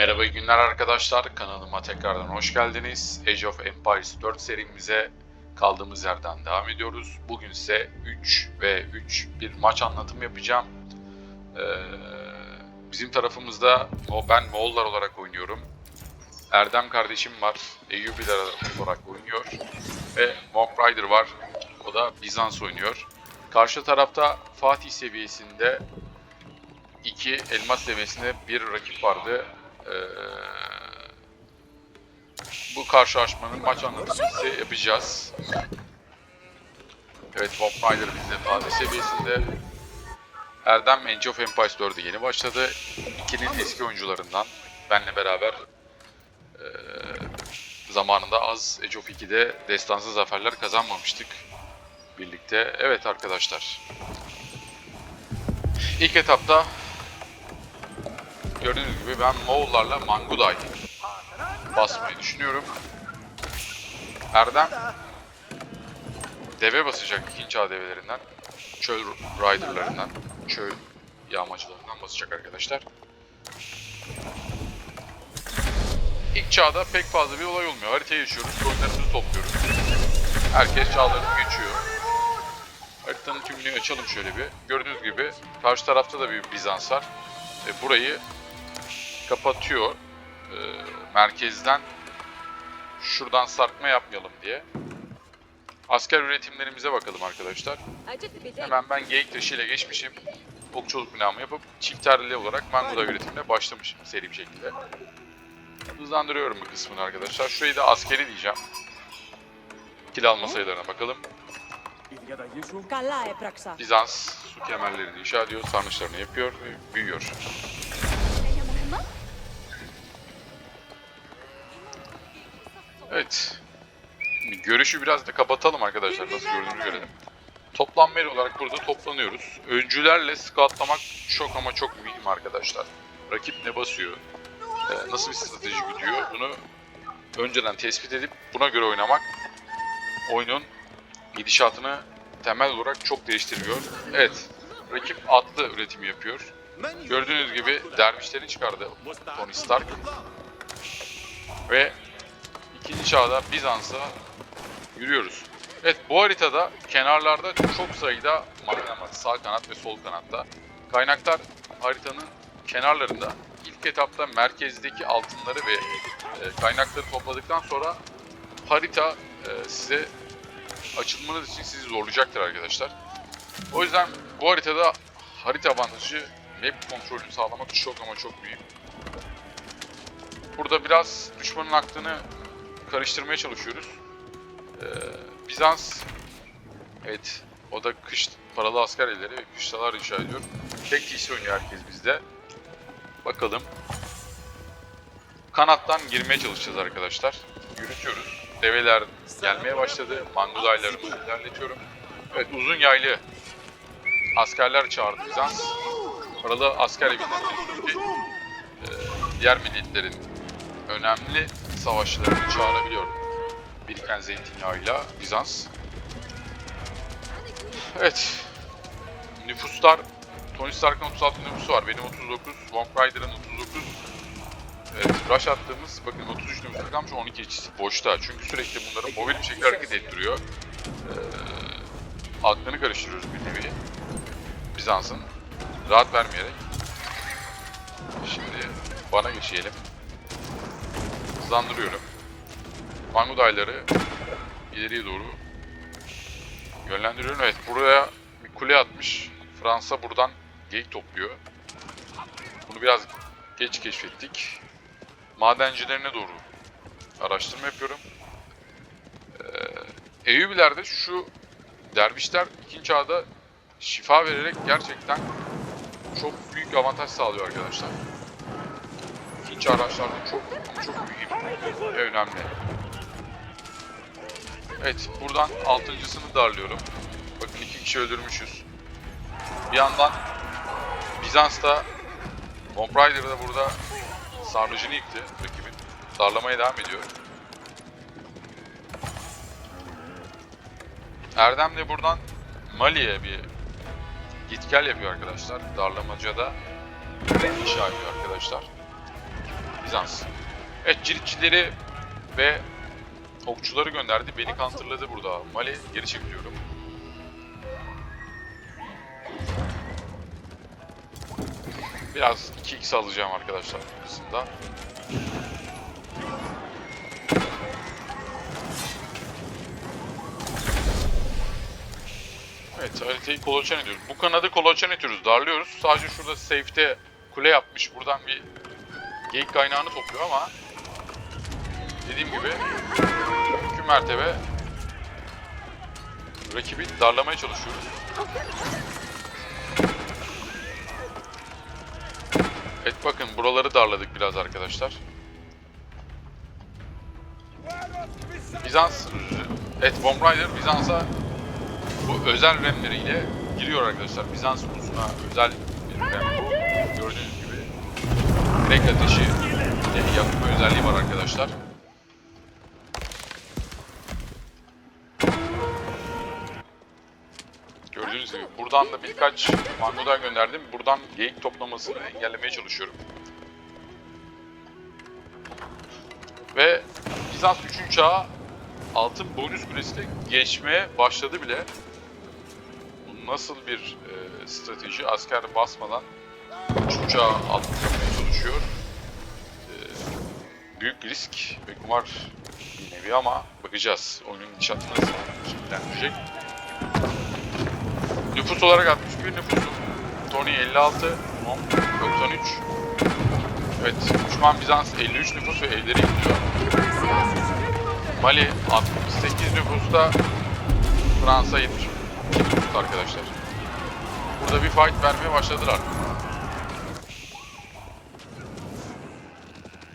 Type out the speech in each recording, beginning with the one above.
Merhaba günler arkadaşlar. Kanalıma tekrardan hoş geldiniz. Age of Empires 4 serimize kaldığımız yerden devam ediyoruz. Bugün ise 3 ve 3 bir maç anlatımı yapacağım. Ee, bizim tarafımızda Mo- ben Moğollar olarak oynuyorum. Erdem kardeşim var. Eyyubiler olarak oynuyor. Ve Monk Rider var. O da Bizans oynuyor. Karşı tarafta Fatih seviyesinde iki elmas seviyesinde bir rakip vardı. Ee, bu karşılaşmanın maç anlatımını yapacağız. Evet Bob Ryder bizde Fatih seviyesinde. Erdem Age of Empires 4'e yeni başladı. İkinin eski oyuncularından benle beraber ee, zamanında az Age of 2'de destansı zaferler kazanmamıştık birlikte. Evet arkadaşlar. İlk etapta gördüğünüz gibi ben Moğollarla Manguday basmayı düşünüyorum. Erdem deve basacak çağ develerinden, çöl riderlarından, çöl yağmacılarından basacak arkadaşlar. İlk çağda pek fazla bir olay olmuyor. Haritayı yaşıyoruz, coinlerimizi topluyoruz. Herkes çağlarını geçiyor. Haritanın tümünü açalım şöyle bir. Gördüğünüz gibi karşı tarafta da bir Bizans var. Ve burayı kapatıyor. E, merkezden şuradan sarkma yapmayalım diye. Asker üretimlerimize bakalım arkadaşlar. Hemen ben geyik taşıyla geçmişim. Okçuluk binamı yapıp çifterli olarak mangoda üretimine başlamışım seri bir şekilde. Hızlandırıyorum bu kısmını arkadaşlar. Şurayı da askeri diyeceğim. Kil alma sayılarına bakalım. Bizans su kemerlerini inşa ediyor, sarnıçlarını yapıyor ve büyüyor. Evet. Şimdi görüşü biraz da kapatalım arkadaşlar. Nasıl gördüğünü görelim. Toplam veri olarak burada toplanıyoruz. Öncülerle scoutlamak çok ama çok mühim arkadaşlar. Rakip ne basıyor? e, nasıl bir strateji gidiyor? Bunu önceden tespit edip buna göre oynamak oyunun gidişatını temel olarak çok değiştiriyor. Evet, rakip atlı üretimi yapıyor. Gördüğünüz gibi dervişlerini çıkardı Tony Stark. Ve ikinci çağda Bizans'a yürüyoruz. Evet bu haritada kenarlarda çok sayıda maden var. Sağ kanat ve sol kanatta. Kaynaklar haritanın kenarlarında. İlk etapta merkezdeki altınları ve e, kaynakları topladıktan sonra harita e, size açılmanız için sizi zorlayacaktır arkadaşlar. O yüzden bu haritada harita avantajı map kontrolünü sağlamak çok ama çok büyük. Burada biraz düşmanın aklını karıştırmaya çalışıyoruz. Ee, Bizans evet o da kış paralı asker elleri ve kışlalar inşa ediyor. Tek TC oynuyor herkes bizde. Bakalım. Kanattan girmeye çalışacağız arkadaşlar. Yürütüyoruz. Develer gelmeye başladı. Mangudaylarımızı ilerletiyorum. Evet uzun yaylı askerler çağırdı Bizans. Paralı asker evinden ki e, diğer milletlerin önemli savaşçılarını çağırabiliyor. Biriken zeytinyağıyla Bizans. Evet. Nüfuslar Tony Stark'ın 36 nüfusu var. Benim 39. Von Ryder'ın 39. Evet, rush attığımız bakın 33 nüfusu kalmış 12 işçisi boşta. Çünkü sürekli bunların mobil bir şekilde hareket ettiriyor. Ee, aklını karıştırıyoruz bir nevi. Bizans'ın rahat vermeyerek. Şimdi bana geçelim. Hızlandırıyorum. Mangudayları ileriye doğru yönlendiriyorum. Evet buraya bir kule atmış. Fransa buradan geyik topluyor. Bunu biraz geç keşfettik. Madencilerine doğru araştırma yapıyorum. Ee, Eyyubilerde şu dervişler ikinci çağda şifa vererek gerçekten çok büyük avantaj sağlıyor arkadaşlar. İkinci araçlarda çok çok mühim önemli. Evet buradan altıncısını darlıyorum. Bakın iki kişi öldürmüşüz. Bir yandan Bizans'ta Tomb Raider da burada sarnıcını yıktı rakibin. Darlamaya devam ediyor. Erdem de buradan Mali'ye bir git gel yapıyor arkadaşlar. Darlamaca'da inşa ediyor arkadaşlar. Bizans. Evet ciritçileri ve okçuları gönderdi. Beni counterladı burada. Mali geri çekiliyorum. Biraz 2x alacağım arkadaşlar kısımda. Evet haritayı kolaçan ediyoruz. Bu kanadı kolaçan ediyoruz. Darlıyoruz. Sadece şurada safe'te kule yapmış. Buradan bir geyik kaynağını topluyor ama dediğim gibi mümkün mertebe rakibi darlamaya çalışıyoruz. Evet bakın buraları darladık biraz arkadaşlar. Bizans, evet Bomb Rider Bizans'a bu özel remleriyle giriyor arkadaşlar. Bizans ulusuna özel bir rem bu. Gördüğünüz gibi direkt ateşi yakma özelliği var arkadaşlar. Buradan da birkaç mangodan gönderdim. Buradan geyik toplamasını engellemeye çalışıyorum. Ve Bizans 3. çağa altın bonus kulesine geçmeye başladı bile. Bu nasıl bir e, strateji? Asker basmadan 3. çağa altın çalışıyor. E, büyük risk ve kumar bir nevi ama bakacağız. Oyunun gidişatı nasıl şekillendirecek. Nüfus olarak 61 nüfusum. Tony 56, Mom 93. Evet, düşman Bizans 53 nüfus evleri yıkılıyor. Mali 68 nüfusta, Fransa 70 nüfusta arkadaşlar. Burada bir fight vermeye başladılar.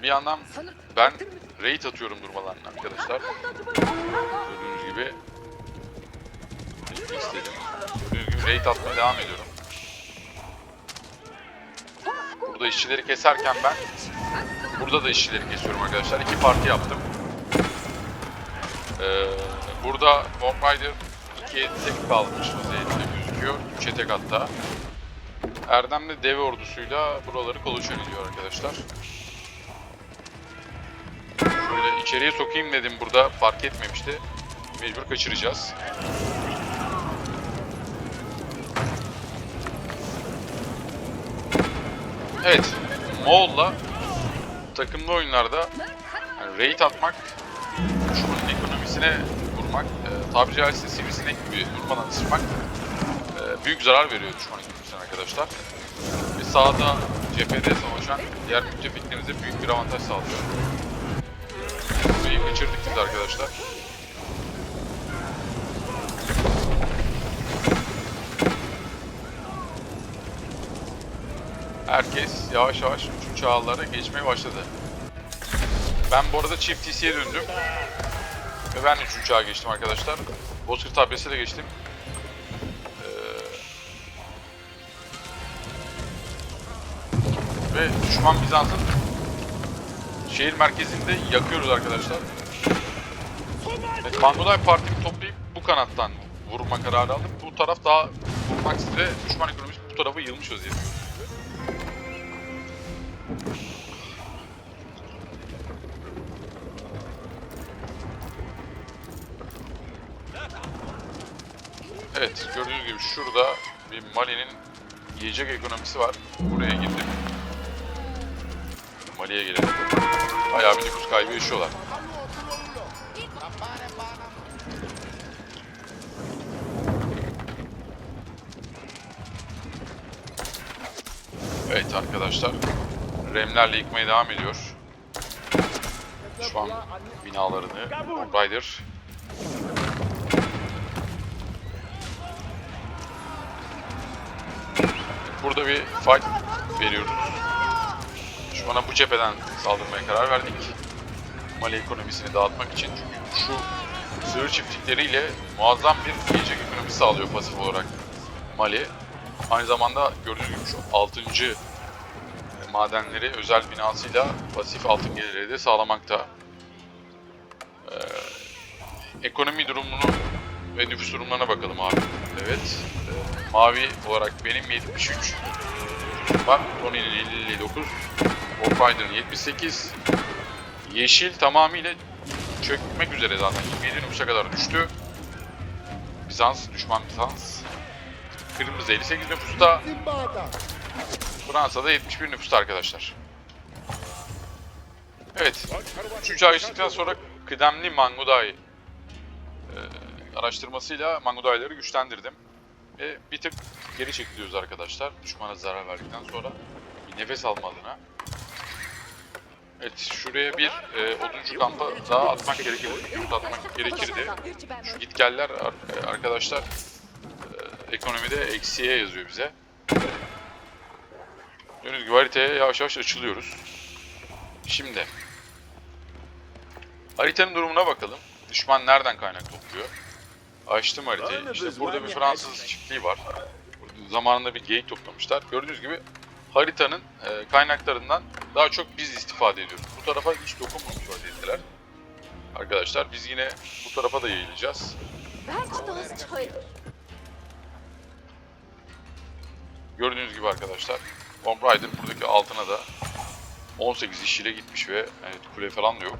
Bir yandan ben raid atıyorum durmadan arkadaşlar. Gördüğünüz gibi istedim. Gördüğünüz gibi raid atmaya devam ediyorum. Burada işçileri keserken ben burada da işçileri kesiyorum arkadaşlar. İki parti yaptım. Ee, burada Bomb Rider 2'ye tek kalmış vaziyette gözüküyor. 3'e tek hatta. Erdem de deve ordusuyla buraları kolaçan ediyor arkadaşlar. Şöyle içeriye sokayım dedim burada fark etmemişti. Mecbur kaçıracağız. Evet, Moğol'la takımlı oyunlarda yani raid atmak, düşmanın ekonomisine vurmak, e, tabiri caizse sivrisinek gibi durmadan ısırmak e, büyük zarar veriyor düşman ekonomisine arkadaşlar. Ve sahada cephede savaşan diğer müttefiklerimize büyük bir avantaj sağlıyor. Burayı kaçırdık biz arkadaşlar. Herkes yavaş yavaş 3. çağlara geçmeye başladı. Ben bu arada çift TC'ye döndüm. Ve ben 3. çağa geçtim arkadaşlar. Bozkır tablesiyle de geçtim. Ee, ve düşman Bizans'ın şehir merkezinde yakıyoruz arkadaşlar. Evet, Mangolay partimi toplayıp bu kanattan vurma kararı aldım. Bu taraf daha vurmak üzere düşman ekonomisi bu tarafa yığılmış vaziyette. Evet gördüğünüz gibi şurada bir Mali'nin yiyecek ekonomisi var. Buraya girdim. Mali'ye gelelim. Bayağı bir nüfus kaybı yaşıyorlar. Evet arkadaşlar. Remlerle yıkmaya devam ediyor. Şu an binalarını Rider Burada bir fight veriyoruz. Düşmana bu cepheden saldırmaya karar verdik. Mali ekonomisini dağıtmak için. Çünkü şu sığır çiftlikleriyle muazzam bir yiyecek ekonomisi sağlıyor pasif olarak Mali. Aynı zamanda gördüğünüz gibi şu 6. madenleri özel binasıyla pasif altın geliri de sağlamakta. Ee, ekonomi durumunu ve nüfus durumlarına bakalım abi. Evet. Ee, mavi olarak benim 73 nüfusum var. Tony'nin 59. Warfighter'ın 78. Yeşil tamamıyla çökmek üzere zaten. 27 nüfusa kadar düştü. Bizans, düşman Bizans. Kırmızı 58 nüfusta. Fransa'da 71 nüfusta arkadaşlar. Evet. Üçüncü ay geçtikten sonra kıdemli Mangudai e, araştırmasıyla Mangudai'leri güçlendirdim. Ve bir tık geri çekiliyoruz arkadaşlar. Düşmana zarar verdikten sonra bir nefes alma adına. Evet şuraya bir e, oduncu kampa daha atmak gerekirdi. Yurt atmak gerekirdi. Şu gitgeller e, arkadaşlar e, ekonomide eksiye yazıyor bize. Gördüğünüz gibi haritaya yavaş yavaş açılıyoruz. Şimdi haritanın durumuna bakalım. Düşman nereden kaynak topluyor? Açtım haritayı. İşte burada bir Fransız çiftliği var. Burada zamanında bir geyik toplamışlar. Gördüğünüz gibi haritanın e, kaynaklarından daha çok biz istifade ediyoruz. Bu tarafa hiç dokunmamış vaziyetteler. Arkadaşlar biz yine bu tarafa da yayılacağız. Gördüğünüz gibi arkadaşlar Tomb Raider buradaki altına da 18 işiyle gitmiş ve evet, kule falan da yok.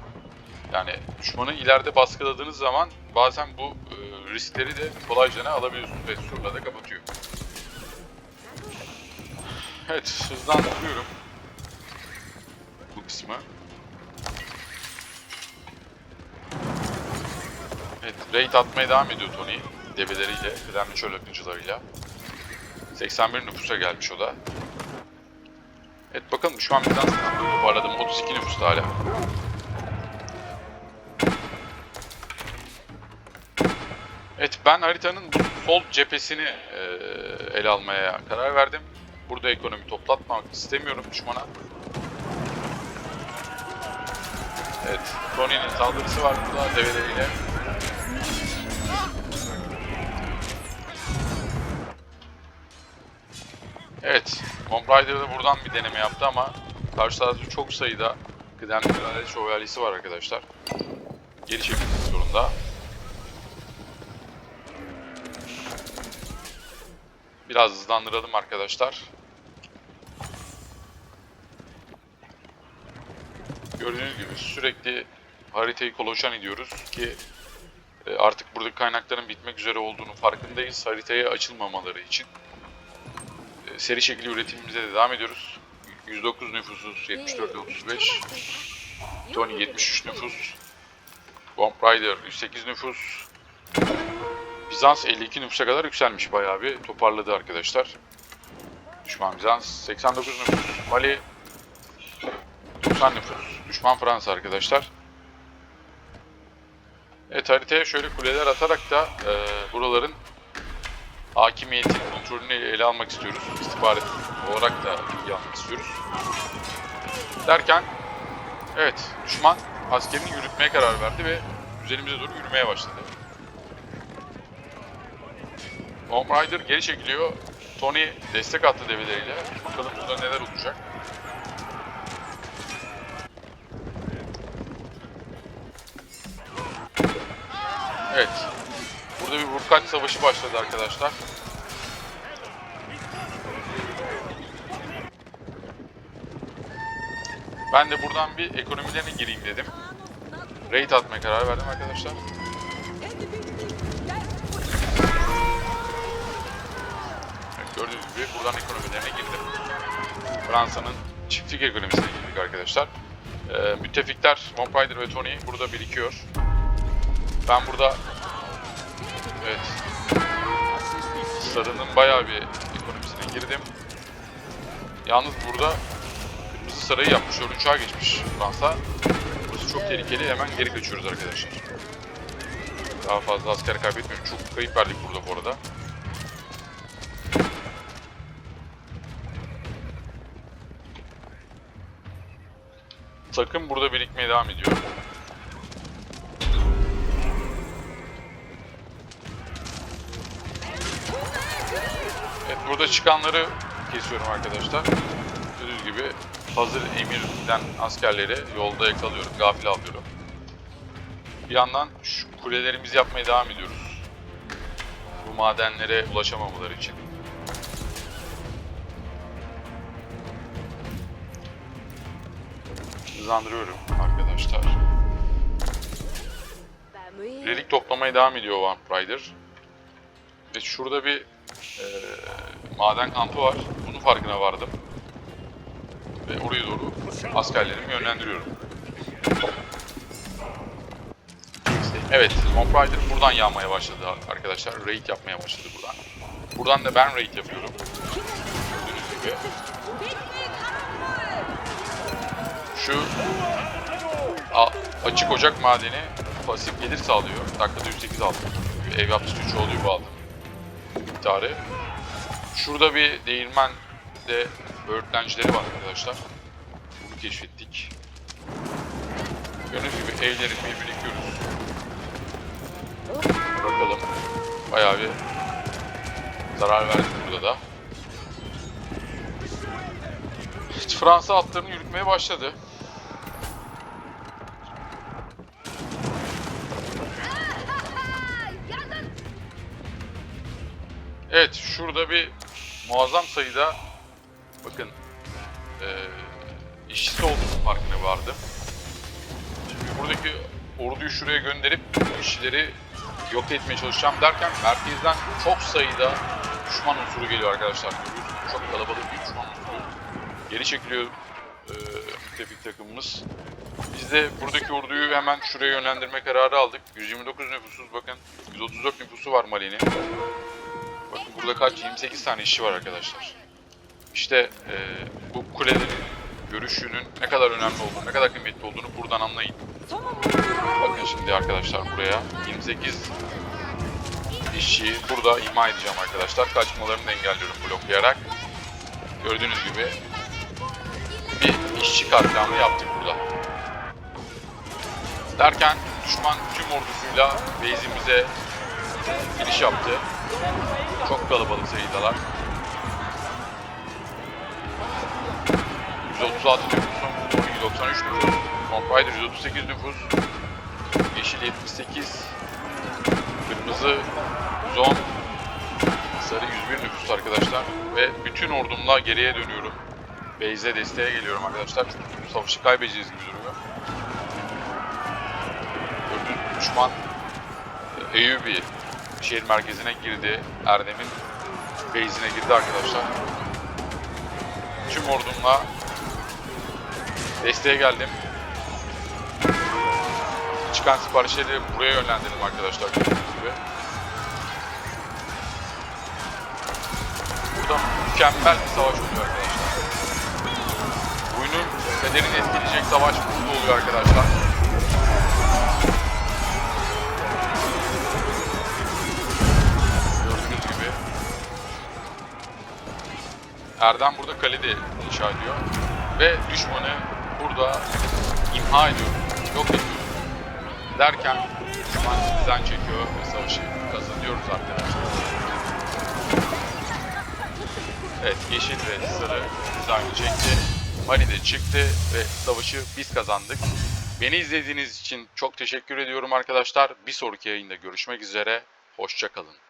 Yani düşmanı ileride baskıladığınız zaman bazen bu e, riskleri de kolayca alabiliyorsunuz ve surla da kapatıyor. Evet hızlandırıyorum bu kısmı. Evet raid atmaya devam ediyor Tony develeriyle, kıdemli çöl akıncılarıyla. 81 nüfusa gelmiş o da. Evet bakalım şu an Bizans toparladım. 32 nüfusta hala. Evet ben haritanın sol cephesini e, ele almaya karar verdim. Burada ekonomi toplatmak istemiyorum düşmana. Evet, Tony'nin saldırısı var burada develeriyle. Evet, Tomb Raider'da buradan bir deneme yaptı ama karşı tarafta çok sayıda kıdemli kraliyet şövalyesi var arkadaşlar. Geri çekilmek zorunda. Biraz hızlandıralım arkadaşlar. Gördüğünüz gibi sürekli haritayı koloşan ediyoruz ki e, artık buradaki kaynakların bitmek üzere olduğunu farkındayız. Haritaya açılmamaları için. E, Seri şekilde üretimimize de devam ediyoruz. 109 nüfusuz, 74 35. Tony 73 nüfus. Bomb Rider 108 nüfus. Bizans 52 nüfusa kadar yükselmiş bayağı bir toparladı arkadaşlar. Düşman Bizans 89 nüfus. Mali 90 nüfus. Düşman Fransa arkadaşlar. Evet haritaya şöyle kuleler atarak da e, buraların hakimiyetin kontrolünü ele almak istiyoruz. İstihbarat olarak da bilgi almak istiyoruz. Derken evet düşman askerini yürütmeye karar verdi ve üzerimize doğru yürümeye başladı. Tomb Raider geri çekiliyor. Tony destek attı develeriyle. Bakalım burada neler olacak. Evet. Burada bir vurkaç savaşı başladı arkadaşlar. Ben de buradan bir ekonomilerine gireyim dedim. Raid atmaya karar verdim arkadaşlar. Gibi buradan ekonomilerine girdim. Fransa'nın çiftlik ekonomisine girdik arkadaşlar. Ee, müttefikler Tomb Raider ve Tony burada birikiyor. Ben burada evet Sarı'nın bayağı bir ekonomisine girdim. Yalnız burada Kırmızı Sarayı yapmış, 4. çağa geçmiş Fransa. Burası çok tehlikeli, hemen geri kaçıyoruz arkadaşlar. Daha fazla asker kaybetmiyorum. Çok kayıp verdik burada bu arada. Takım burada birikmeye devam ediyor. Evet burada çıkanları kesiyorum arkadaşlar. Gördüğünüz gibi hazır emirden askerleri yolda yakalıyorum, gafil alıyorum. Bir yandan şu kulelerimizi yapmaya devam ediyoruz. Bu madenlere ulaşamamaları için. Hızlandırıyorum arkadaşlar. Relik toplamaya devam ediyor One Rider. Ve şurada bir e, maden kampı var. Bunun farkına vardım. Ve oraya doğru askerlerimi yönlendiriyorum. Evet, Tomb Raider buradan yağmaya başladı arkadaşlar. Raid yapmaya başladı buradan. Buradan da ben raid yapıyorum. Gördüğünüz gibi. Şu a- açık ocak madeni pasif gelir sağlıyor. Dakikada 108 aldım. Ev yaptısı 3 oluyor bu aldım. Miktarı. Şurada bir değirmen de böğürtlencileri var arkadaşlar. Bunu keşfettik. Gördüğünüz gibi evleri bir birikiyoruz. Bakalım. Bayağı bir zarar verdik burada da. Fransa atlarını yürütmeye başladı. Evet, şurada bir muazzam sayıda bakın eee işçisi olduğunun farkına vardım. Şimdi buradaki orduyu şuraya gönderip işçileri yok etmeye çalışacağım derken merkezden çok sayıda düşman unsuru geliyor arkadaşlar. Çok kalabalık bir düşman unsuru. Geri çekiliyor müttefik takımımız. Biz de buradaki orduyu hemen şuraya yönlendirme kararı aldık. 129 nüfusuz bakın. 134 nüfusu var Mali'nin. Bakın burada kaç? 28 tane işçi var arkadaşlar. İşte eee, bu kulelerin görüşünün ne kadar önemli olduğunu, ne kadar kıymetli olduğunu buradan anlayın. Bakın şimdi arkadaşlar buraya 28 işçiyi burada imha edeceğim arkadaşlar. Kaçmalarını engelliyorum bloklayarak. Gördüğünüz gibi bir işçi katliamı yaptık burada. Derken düşman tüm ordusuyla base'imize giriş yaptı. Çok kalabalık sayıdalar. 136 nüfusun 93 nüfus. Raider 138 nüfus. Yeşil 78. Kırmızı 110. Sarı 101 nüfus arkadaşlar. Ve bütün ordumla geriye dönüyorum. Base'e desteğe geliyorum arkadaşlar. Çünkü savaşı kaybedeceğiz gibi duruyor. Gördüğünüz düşman e, Eyyubi şehir merkezine girdi. Erdem'in base'ine girdi arkadaşlar. Tüm ordumla desteğe geldim. Çıkan siparişleri buraya yönlendirdim arkadaşlar gördüğünüz gibi. Burada mükemmel bir savaş oluyor arkadaşlar. Oyunun kaderini etkileyecek savaş burada oluyor arkadaşlar. Erdem burada kalede inşa ediyor. Ve düşmanı burada imha ediyor. Yok ediyor. Derken düşman bizden çekiyor ve savaşı kazanıyoruz arkadaşlar. Evet yeşil ve sarı dizaynı çekti. Mani de çıktı ve savaşı biz kazandık. Beni izlediğiniz için çok teşekkür ediyorum arkadaşlar. Bir sonraki yayında görüşmek üzere. Hoşçakalın.